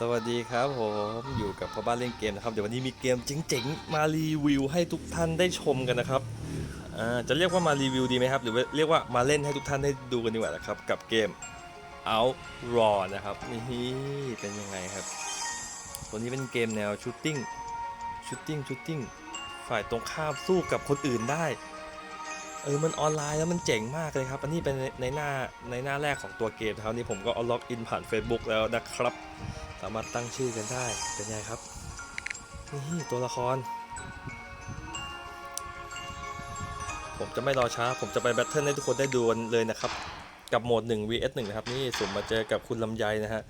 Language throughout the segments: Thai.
สวัสดีครับผมอยู่กับพ่อบ้านเล่นเกมนะครับเดี๋ยววันนี้มีเกมเจ๋งๆมารีวิวให้ทุกท่านได้ชมกันนะครับจะเรียกว่ามารีวิวดีไหมครับ หรือว่าเรียกว่ามาเล่นให้ทุกท่านได้ดูกันดีกว่านะครับ กับเกม Outraw นะครับนี่เป็นยังไงครับ ตัวนี้เป็นเกมแนวชูตติ้งชูตติ้งชูตติ้งฝ่ายตรงข้ามสู้กับคนอื่นได้ เออมันออนไลน์แล้วมันเจ๋งมากเลยครับ อันนี้เป็นในหน้าในหน้าแรกของตัวเกมนะครับนี่ผมก็เอาล็อกอินผ่าน Facebook แล้วนะครับ สามารถตั้งชื่อกันได้เป็นไงครับนี่ตัวละคร ผมจะไม่รอช้า ผมจะไปแบทเทิลให้ทุกคนได้ดูกันเลยนะครับ กับโหมด 1 vs 1นะครับ นี่สุ่มมาเจอกับคุณลำไยนะฮะ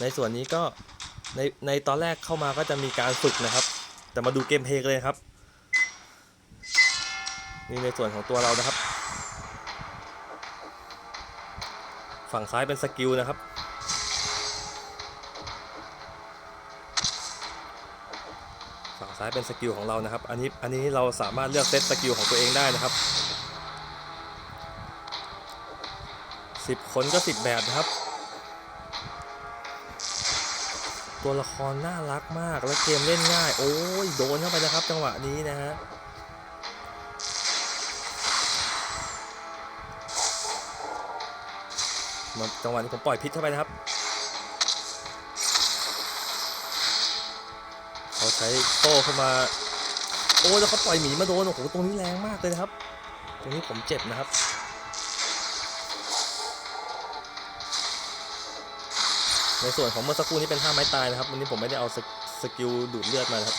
ในส่วนนี้ก็ในในตอนแรกเข้ามาก็จะมีการฝึกนะครับ แต่มาดูเกมเพลย์เลยครับ นี่ในส่วนของตัวเรานะครับ ฝั่งซ้ายเป็นสกิลนะครับ ฝั่งซ้ายเป็นสกิลของเรานะครับ อันนี้อันนี้เราสามารถเลือกเซตสกิลของตัวเองได้นะครับ10คนก็10แบบนะครับ ตัวละครน่ารักมากและเกมเล่นง่าย โอ้ยโดนเข้าไปนะครับ จังหวะนี้นะฮะ จังหวะนี้ผมปล่อยพิษเข้าไปนะครับ เขาใช้โต้เข้ามา โอ้แล้วเขาปล่อยหมีมาโดน โอ้โห ตรงนี้แรงมากเลยนะครับ ตรงนี้ผมเจ็บนะครับในส่วนของเมื่อสักครู่นี้เป็นท่าไม้ตายนะครับวันนี้ผมไม่ได้เอาสกสกิลดูดเลือดมาครับ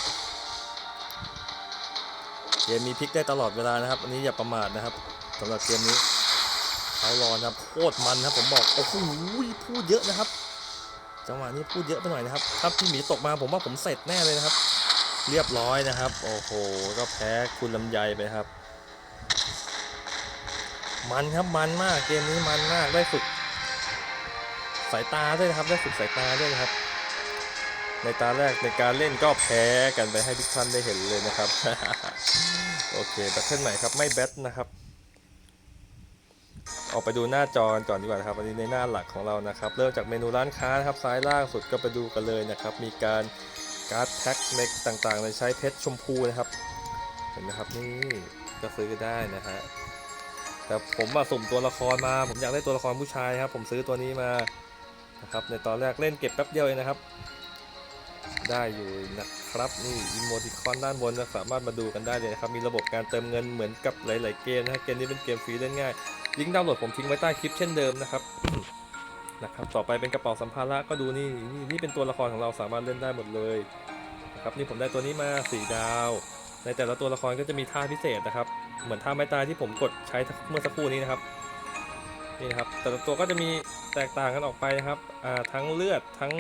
เกมมีพลิกได้ตลอดเวลานะครับ อันนี้อย่าประมาทนะครับสำหรับเกมนี้ เขารอนะครับโคตรมันครับผมบอกโอ้โหพูดเยอะนะครับ จังหวะนี้พูดเยอะไปหน่อยนะครับถ้าพี่หมีตกมาผมว่าผมเสร็จแน่เลยนะครับ เรียบร้อยนะครับ โอ้โหก็แพ้คุณลำไยไปครับ มันครับมันมากเกมนี้มันมากได้ฝึก สายตาด้วยนะครับ ได้ฝึกสายตาด้วยนะครับ ในตาแรกในการเล่นก็แพ้กันไปให้ทุกท่านได้เห็นเลยนะครับ โอเคแบทเทิลใหม่ครับไม่แบทนะครับ ออกไปดูหน้าจอกันก่อนดีกว่านะครับ อันนี้ในหน้าหลักของเรานะครับ เริ่มจากเมนูร้านค้านะครับซ้ายล่างสุดก็ไปดูกันเลยนะครับ มีการการ์ดแพ็คในต่างๆในใช้เพชรชมพูนะครับเห็นไหมครับนี่ก็ซื้อได้นะฮะแต่ผมมาสุ่มตัวละครมา ผมอยากได้ตัวละครผู้ชายครับ ผมซื้อตัวนี้มานะครับ ในตอนแรกเล่นเก็บแป๊บเดียวเองนะครับ ได้อยู่นะครับนี่อิโมติคอนด้านบนนะสามารถมาดูกันได้เลยนะครับ มีระบบการเติมเงินเหมือนกับหลาย ๆ เกมนะฮะเกมนี้เป็นเกมฟรีเล่นง่าย ลิงก์ดาวน์โหลดผมทิ้งไว้ใต้คลิปเช่นเดิมนะครับนะครับ ต่อไปเป็นกระเป๋าสัมภาระก็ดูนี่นี่นี่เป็นตัวละครของเราสามารถเล่นได้หมดเลยนะครับนี่ผมได้ตัวนี้มาสี่ดาว ในแต่ละตัวละครก็จะมีท่าพิเศษนะครับ เหมือนท่าไม้ตายที่ผมกดใช้เมื่อสักครู่นี้นะครับนี่นะครับแต่ละตัวก็จะมีแตกต่างกันออกไปนะครับทั้งเลือดทั้ง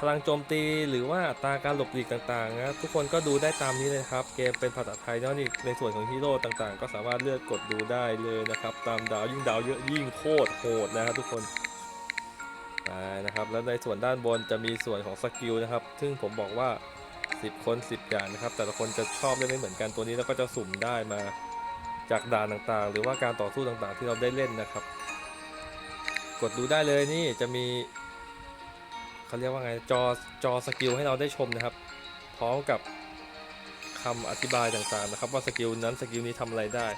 พลังโจมตีหรือว่าตาการหลบหลีกต่างๆนะทุกคนก็ดูได้ตามนี้เลยครับ เกมเป็นภาษาไทยเนาะนี่ในส่วนของฮีโร่ต่างๆ ก็สามารถเลือกกดดูได้เลยนะครับ ตามดาวยิ่งดาวเยอะยิ่งโคตรโหดนะครับทุกคนไปนะครับแล้วในส่วนด้านบนจะมีส่วนของสกิลนะครับ ซึ่งผมบอกว่า 10 คน 10 อย่างนะครับ แต่ละคนจะชอบเล่นไม่เหมือนกันตัวนี้แล้วก็จะสุ่มได้มาจากด่านต่างๆ หรือว่าการต่อสู้ต่างๆ ที่เราได้เล่นนะครับ กดดูได้เลยนี่จะมี เขาเรียกว่าไงจอจอสกิลให้เราได้ชมนะครับ พร้อมกับคำอธิบายต่างๆนะครับ ว่าสกิลนั้นสกิลนี้ทำอะไรได้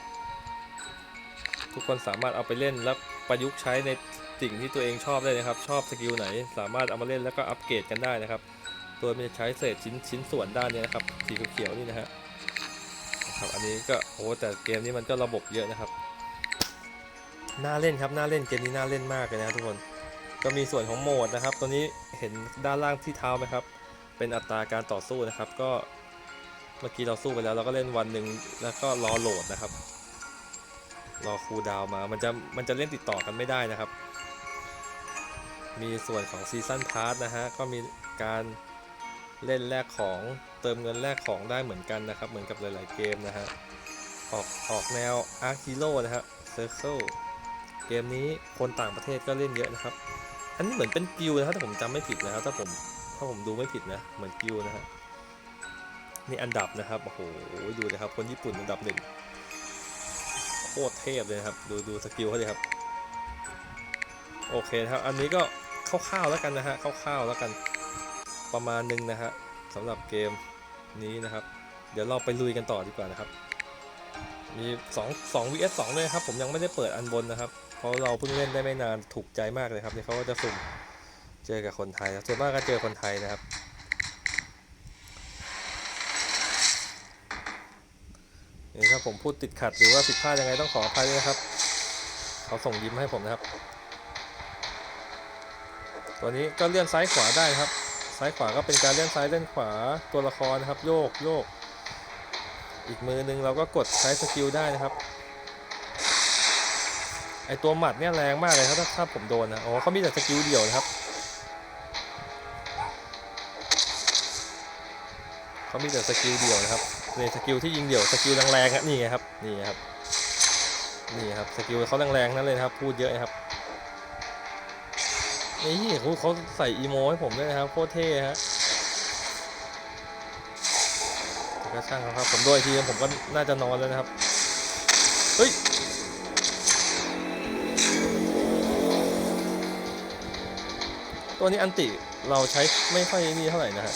ทุกคนสามารถเอาไปเล่นแล้วประยุกต์ใช้ในสิ่งที่ตัวเองชอบได้นะครับ ชอบสกิลไหน สามารถเอามาเล่นแล้วก็อัปเกรดกันได้นะครับ โดยมันจะใช้เศษชิ้นชิ้นส่วนด้านนี้นะครับสีเขียวๆนี่นะฮะนะครับอันนี้ก็โอ้แต่เกมนี้มันก็ระบบเยอะนะครับน่าเล่นครับน่าเล่นเกมนี้น่าเล่นมากเลยนะทุกคน ก็มีส่วนของโหมดนะครับ ตัวนี้เห็นด้านล่างที่เท้าไหมครับ เป็นอัตราการต่อสู้นะครับ ก็เมื่อกี้เราสู้ไปแล้วเราก็เล่นวันหนึ่งแล้วก็รอโหลดนะครับ รอคูลดาวมา มันจะมันจะเล่นติดต่อกันไม่ได้นะครับ มีส่วนของซีซันพาร์ทนะฮะ ก็มีการเล่นแลกของเติมเงินแลกของได้เหมือนกันนะครับ เหมือนกับหลาย ๆ เกมนะฮะ ออกออกแนวอาร์คิโลนะฮะเซอร์เคิลเกมนี้คนต่างประเทศก็เล่นเยอะนะครับ อันนี้เหมือนเป็นกิลด์นะครับถ้าผมจำไม่ผิดนะครับถ้าผมถ้าผมดูไม่ผิดนะเหมือนกิลด์นะฮะนี่อันดับนะครับโอ้โหดูเลยครับคนญี่ปุ่นอันดับหนึ่งโคตรเทพเลยครับดูดูสกิลเขาเลยครับโอเคนะครับอันนี้ก็คร่าวๆแล้วกันนะฮะคร่าวๆแล้วกันประมาณหนึงนะฮะสำหรับเกมนี้นะครับ เดี๋ยวเราไปลุยกันต่อดีกว่านะครับ มี 2 2 vs 2ด้วยครับ ผมยังไม่ได้เปิดอันบนนะครับ ราะเราเพิ่งเล่นได้ไม่นานถูกใจมากเลยครับนี่เขาก็จะสุ่มเจอกับคนไทยส่วนมากก็เจอคนไทยนะครับ นี่ครับผมพูดติดขัดหรือว่าผิดพลาดยังไงต้องขออภัยด้วยนะครับเขาส่งยิ้มให้ผมนะครับ ตัวนี้ก็เลื่อนซ้ายขวาได้ครับ ซ้ายขวาก็เป็นการเลื่อนซ้ายเลื่อนขวาตัวละครนะครับ โยกโยก อีกมือหนึงเราก็กดใช้สกิลได้นะครับ ไอตัวหมัดเนี่ยแรงมากเลยครับถ้าถ้าผมโดนนะอ๋อเขามีแต่สกิลเดียวนะครับเขามีแต่สกิลเดียวนะครับนี่สกิลที่ยิงเดี่ยวสกิลแรงๆครับนี่ไงครับนี่ครับนี่ครับสกิลเขาแรงๆนั่นเลยนะครับ พูดเยอะนะครับนี่เขาใส่อีโมให้ผมด้วยนะครับโคตรเท่ฮะแต่ก็ช่างครับผมดนอีกทีผมก็น่าจะนอนแล้วนะครับเฮ้ย ตัวนี้อันติเราใช้ไม่ค่อยนี่เท่าไหร่นะฮะ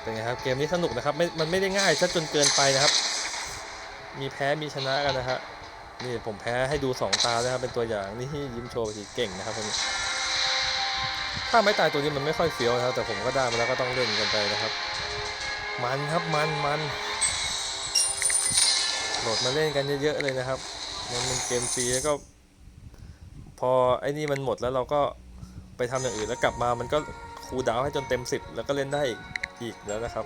เป็นไงครับเกมนี้สนุกนะครับไม่มันไม่ได้ง่ายซะจนเกินไปนะครับ มีแพ้มีชนะกันนะฮะนี่ผมแพ้ให้ดูสองตาเลยครับเป็นตัวอย่างนี่ยิ้มโชว์ไปทีเก่งนะครับคนนี้ถ้าไม่ตายตัวนี้มันไม่ค่อยเฟี้ยวนะครับแต่ผมก็ได้มาแล้วก็ต้องเล่นกันไปนะครับ มันครับมันมันโหลดมาเล่นกันเยอะๆเลยนะครับ มันเป็นเกมฟรีแล้วก็ พอไอ้นี่มันหมดแล้วเราก็ไปทำอย่างอื่นแล้วกลับมามันก็คูดาวให้จนเต็ม 10 แล้วก็เล่นได้อีกอีกแล้วนะครับ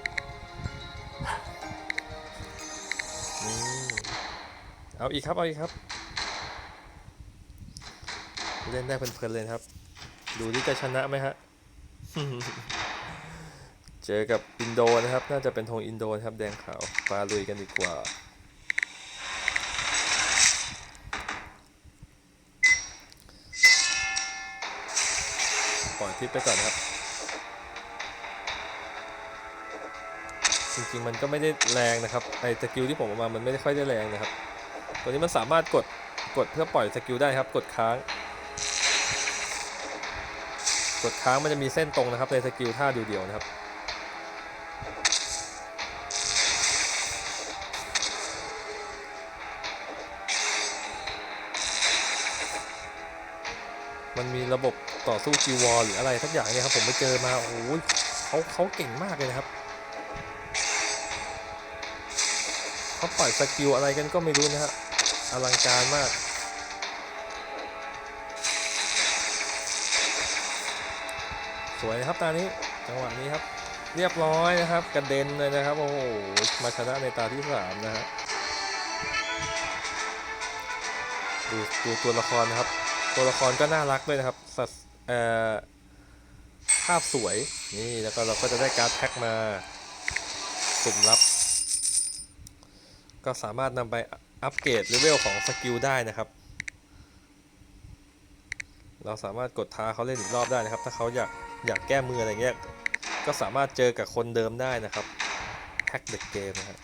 นี่เอาอีกครับ เอาอีกครับ เล่นได้เพลินๆเลยครับ ดูที่จะชนะไหมฮะ เจอกับอินโดนะครับ น่าจะเป็นธงอินโดนะครับ แดงขาวปาลุยกันดีกว่า ขอทิปไปก่อนครับ จริงๆมันก็ไม่ได้แรงนะครับไอ้สกิลที่ผมออกมามันไม่ได้ค่อยได้แรงนะครับ ตัวนี้มันสามารถกดกดเพื่อปล่อยสกิลได้ครับ กดค้าง กดค้างมันจะมีเส้นตรงนะครับในสกิลท่าเดียวๆนะครับ ต่อสู้กิวอลหรืออะไรทักอย่างเนี่ยครับผมไปเจอมาโอ้ยเขาเขาเก่งมากเลยนะครับเขาปล่อยสกิลอะไรกันก็ไม่รู้นะฮะอลังการมาก สวยนะครับตานี้จังหวะนี้ครับเรียบร้อยนะครับกระเด็นเลยนะครับโอ้โหมาชนะในตาที่สามนะฮะดูดูตัวละครนะครับ ตัวละครก็น่ารักด้วยนะครับสัต เอ่อภาพสวยนี่แล้วก็เราก็จะได้การ์ดแพ็กมาสุ่มรับ ก็สามารถนำไปอัปเกรดเลเวลของสกิลได้นะครับ เราสามารถกดท้าเขาเล่นอีกรอบได้นะครับ ถ้าเขาอยากอยากแก้มืออะไรเงี้ยก็สามารถเจอกับคนเดิมได้นะครับแพ็กเด็กเกมนะครับ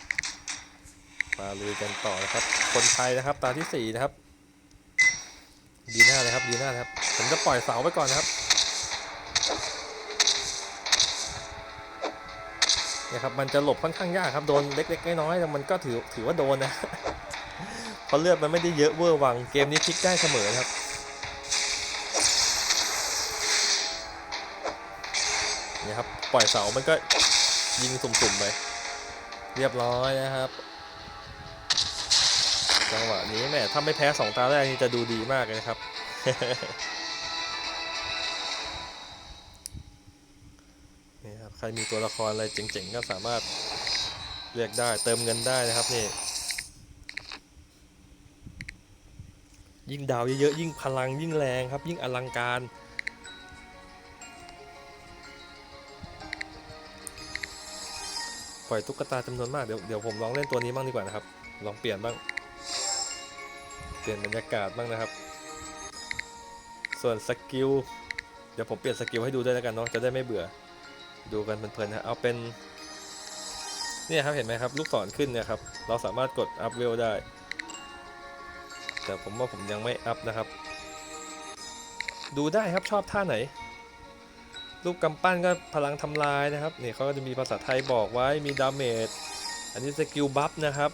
มาลุยกันต่อนะครับ คนไทยนะครับตาที่สี่นะครับ ดีหน้าเลยครับดีหน้าครับผมจะปล่อยเสาไปก่อนนะครับเนี่ยครับมันจะหลบค่อนข้างยากครับโดนเล็กๆน้อยๆแต่มันก็ถือถือว่าโดนนะเพราะเลือดมันไม่ได้เยอะเวอร์วังเกมนี้พลิกได้เสมอครับเนี่ยครับปล่อยเสามันก็ยิงสุ่มๆไปเรียบร้อยนะครับ จังหวะนี้แม่ถ้าไม่แพ้สองตาแรกนี่จะดูดีมากเลยนะครับ นี่ครับ ใครมีตัวละครอะไรเจ๋งๆ ก็สามารถเรียกได้เติมเงินได้นะครับนี่ ยิ่งดาวเยอะๆ ยิ่งพลังยิ่งแรงครับ ยิ่งอลังการปล่อยตุ๊กตาจำนวนมากเดี๋ยวเดี๋ยวผมลองเล่นตัวนี้บ้างดีกว่านะครับ ลองเปลี่ยนบ้าง เปลี่ยนบรรยากาศบ้างนะครับ ส่วนสกิลเดี๋ยวผมเปลี่ยนสกิลให้ดูด้วยแล้วกันเนาะจะได้ไม่เบื่อ ดูกันเพลินๆนะเอาเป็นเนี่ยครับเห็นไหมครับ ลูกศรขึ้นเนี่ยครับ เราสามารถกดอัพเวลได้ แต่ผมว่าผมยังไม่อัพนะครับ ดูได้ครับชอบท่าไหน รูปกำปั้นก็พลังทำลายนะครับนี่เขาก็จะมีภาษาไทยบอกไว้มีดาเมจอันนี้สกิลบัฟนะครับ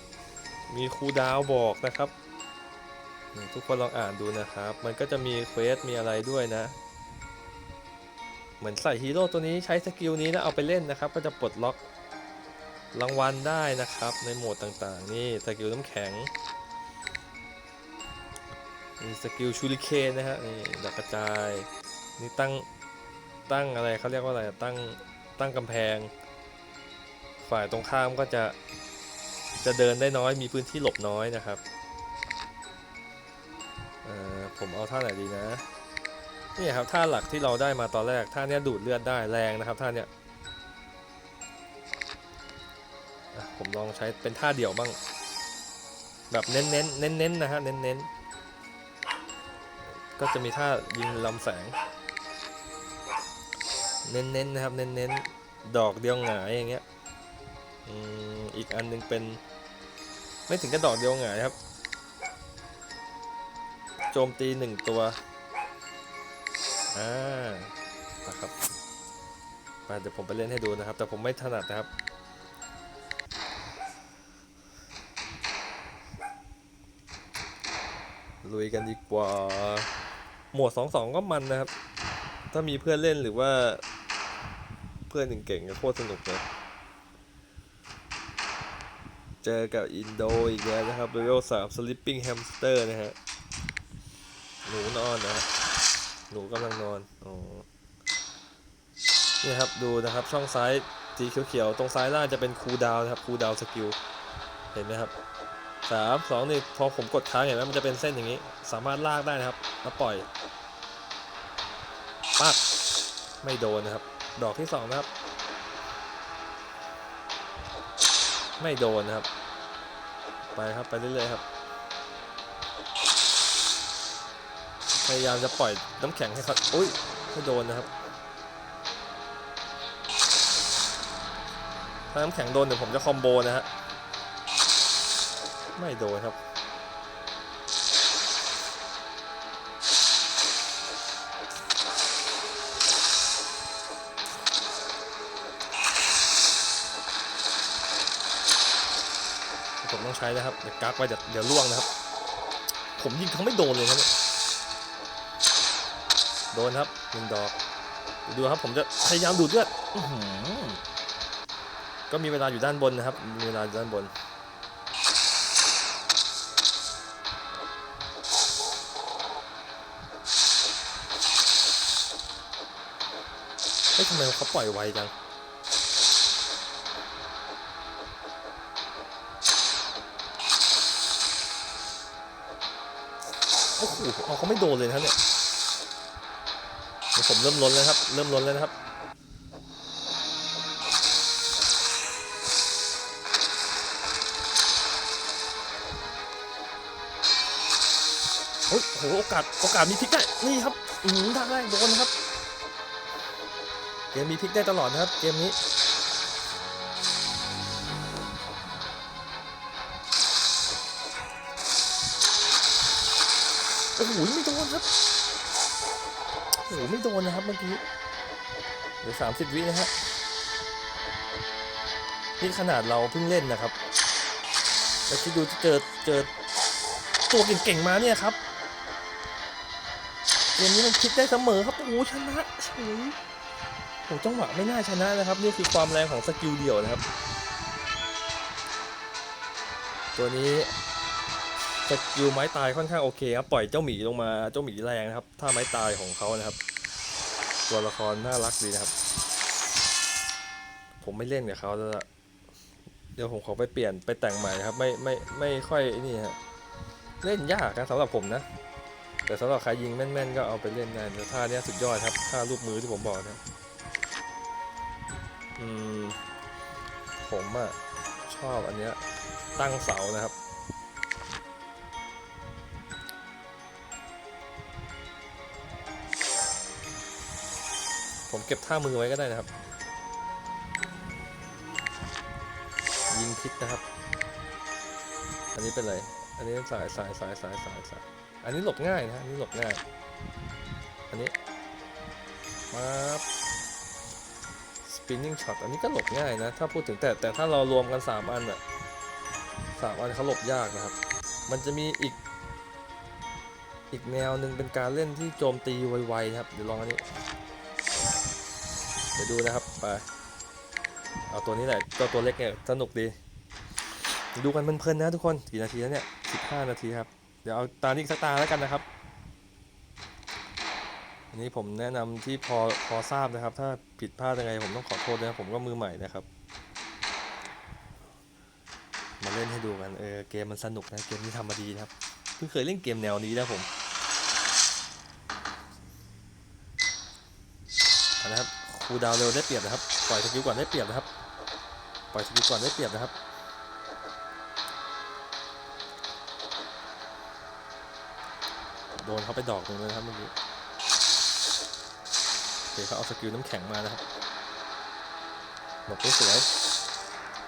มีคูดาวบอกนะครับ ทุกคนลองอ่านดูนะครับ มันก็จะมีเควสมีอะไรด้วยนะ เหมือนใส่ฮีโร่ตัวนี้ใช้สกิลนี้แล้วเอาไปเล่นนะครับ ก็จะปลดล็อกรางวัลได้นะครับ ในโหมดต่างๆ นี่สกิลน้ำแข็งนี่สกิลชูริเคนนะฮะนี่ดักกระจายนี่ตั้งตั้งอะไรเขาเรียกว่าอะไรตั้งตั้งกำแพง ฝ่ายตรงข้ามก็จะจะเดินได้น้อยมีพื้นที่หลบน้อยนะครับ ผมเอาท่าไหนดีนะนี่ครับท่าหลักที่เราได้มาตอนแรกท่าเนี้ยดูดเลือดได้แรงนะครับท่าเนี้ยผมลองใช้เป็นท่าเดี่ยวบ้าง แบบเน้นเน้นเน้นเน้นๆนะฮะเน้นเน้นๆก็จะมีท่ายิงลำแสง เน้นเน้นๆนะครับเน้นเน้นๆดอกเดียวหงายอย่างเงี้ยอีกอันหนึงเป็น ไม่ถึงกระดอกเดียวหงายครับ โจมตีหนึ่งตัว อ่า นะครับไปเดี๋ยวผมไปเล่นให้ดูนะครับ แต่ผมไม่ถนัดนะครับ ลุยกันดีกว่า หมวดสองสองก็มันนะครับ ถ้ามีเพื่อนเล่นหรือว่า เพื่อนเก่งๆก็โคตรสนุกเลยเจอกับอินโดอีกแล้วนะครับโรย l สาม Sleeping Hamster นะฮะ หนูนอนนะฮะหนูกำลังนอนอ๋อนี่ครับดูนะครับช่องซ้ายสีเขียวๆตรงซ้ายล่างจะเป็นคูดาวนะครับคูดาวสกิลเห็นไหมครับสามสองนี่พอผมกดค้างเห็นไหมมันจะเป็นเส้นอย่างนี้ สามารถลากได้นะครับแล้วปล่อยปักไม่โดนนะครับ ดอกที่สองนะครับ ไม่โดนนะครับ ไปครับไปเรื่อยๆครับ พยายามจะปล่อยน้ำแข็งให้เขาอุ้ยไม่โดนนะครับ ถ้าน้ำแข็งโดนเดี๋ยวผมจะคอมโบนะฮะ ไม่โดนครับผมต้องใช้นะครับ เดี๋ยวกักไว้เดี๋ยวเดี๋ยวล่วงนะครับ ผมยิงเขาไม่โดนเลยนะเนี่ย โดนครับหนึ่งดอก ดูครับผมจะพยายามดูดเลือดก็มีเวลาอยู่ด้านบนนะครับ มีเวลาด้านบน เฮ้ยทำไมเขาปล่อยไวจังโอ้โหเขาไม่โดนเลยนะเนี่ย ผมเริ่มล้นแล้วครับ เริ่มล้นแล้วนะครับ โอ้โห โอกาส โอกาสมีพลิกได้ นี่ครับ อืมทางแรกโดนครับ เกมมีพลิกได้ตลอดนะครับ เกมนี้ ไม่โดนนะครับเมื่อกี้เหลือสามสิบวินะฮะนี่ขนาดเราเพิ่งเล่นนะครับแล้วคิดดูจะเจอเจอตัวเก่งๆมาเนี่ยครับเกมนี้มันพลิกได้เสมอครับโอ้โหชนะเฉยโอ้จังหวะไม่น่าชนะนะครับ นี่คือความแรงของสกิลเดี่ยวนะครับ ตัวนี้สกิลไม้ตายค่อนข้างโอเคครับปล่อยเจ้าหมีลงมาเจ้าหมีแรงนะครับ ถ้าไม้ตายของเขานะครับ ตัวละครน่ารักดีนะครับ ผมไม่เล่นกับเขาแล้วเดี๋ยวผมขอไปเปลี่ยนไปแต่งใหม่ครับ ไม่ไม่ไม่ค่อยนี่ฮะเล่นยากนะสำหรับผมนะ แต่สำหรับใครยิงแม่นๆ ก็เอาไปเล่นได้แต่ท่าเนี้ยสุดยอดครับท่าลูกมือที่ผมบอกนะอืมผมอะชอบอันเนี้ยตั้งเสานะครับ เก็บท่ามือไว้ก็ได้นะครับ ยิงพิษนะครับ อันนี้เป็นอะไร อันนี้สายสายสายสายสายสายอันนี้หลบง่ายนะอันนี้หลบง่าย อันนี้มาสปินนิ่งช็อตอันนี้ก็หลบง่ายนะ ถ้าพูดถึงแต่แต่ถ้าเรารวมกัน 3 อันอะสามอันเขาหลบยากนะครับ มันจะมีอีก อีกแนวหนึ่งเป็นการเล่นที่โจมตีไวๆนะครับ เดี๋ยวลองอันนี้ เดี๋ยวดูนะครับไปเอาตัวนี้แหละตัวตัวเล็กเนี่ยสนุกดีดูกันเพลินๆนะทุกคนกี่นาทีแล้วเนี่ย15นาทีครับเดี๋ยวเอาตาอีกสักตาแล้วกันนะครับอันนี้ผมแนะนำที่พอพอทราบนะครับ ถ้าผิดพลาดยังไงผมต้องขอโทษนะผมก็มือใหม่นะครับ มาเล่นให้ดูกันเออเกมมันสนุกนะเกมนี้ทำมาดีนะครับเพิ่งเคยเล่นเกมแนวนี้นะผมเอานะ คูดาวเร็วได้เปรียบนะครับ ปล่อยสกิลก่อนได้เปรียบนะครับ ปล่อยสกิลก่อนได้เปรียบนะครับ โดนเขาไปดอกหนึ่งเลยนะครับเมื่อกี้โอเคเขาเอาสกิลน้ำแข็งมานะครับหลบได้สวย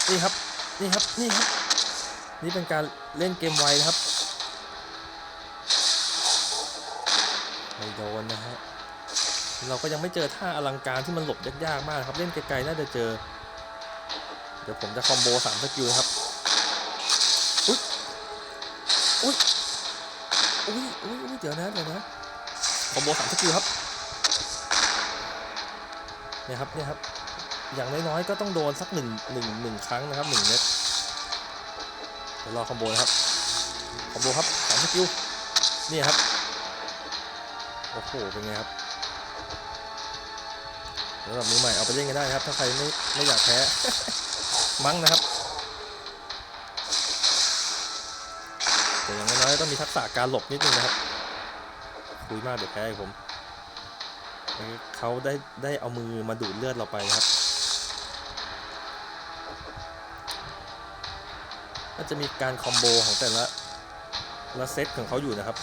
นี่ครับ นี่ครับ นี่ครับ นี่เป็นการเล่นเกมไวนะครับ ไม่โดนนะฮะ เราก็ยังไม่เจอท่าอลังการที่มันหลบยากๆมากครับเล่นไกลๆน่าจะเจอ เดี๋ยวผมจะคอมโบสามสกิลครับอุ๊ยอุ๊ยอุ้ยอุ้ยอุ้ยเดี๋ยวนะเดี๋ยวนะคอมโบสามสกิลครับเนี่ยครับเนี่ยครับอย่างน้อยๆก็ต้องโดนสักหนึ่งหนึ่งหนึ่งครั้งนะครับหนึ่งเม็ดเดี๋ยวรอคอมโบนะครับคอมโบครับสามสกิลนี่ครับโอ้โหเป็นไงครับ สำหรับมือใหม่เอาไปเล่นกันได้ครับ ถ้าใครไม่ไม่อยากแพ้ มั้งนะครับ แต่อย่างน้อยต้องมีทักษะการหลบนิดนึงนะครับ คุยมากเดี๋ยวแพ้อีกผม เขาได้ได้เอามือมาดูดเลือดเราไปครับก็จะมีการคอมโบของแต่ละละเซตของเขาอยู่นะครับ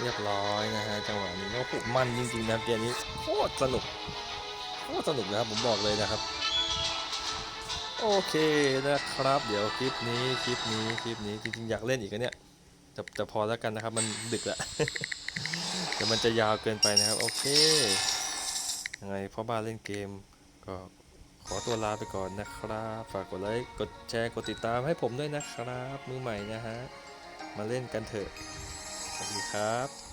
เรียบร้อยนะฮะจังหวะนี้ก็โหมันจริงๆนะเกมนี้โคตรสนุกโคตรสนุกนะครับผมบอกเลยนะครับ โอเคนะครับ เดี๋ยวคลิปนี้คลิปนี้คลิปนี้จริงๆอยากเล่นอีกนะเนี่ยจะจะพอแล้วกันนะครับ มันดึกแล้วเดี๋ยวมันจะยาวเกินไปนะครับ โอเคยังไงพ่อบ้านเล่นเกมก็ขอตัวลาไปก่อนนะครับ ฝากกดไลค์กดแชร์กดติดตามให้ผมด้วยนะครับ มือใหม่นะฮะ มาเล่นกันเถอะ สวัสดีครับ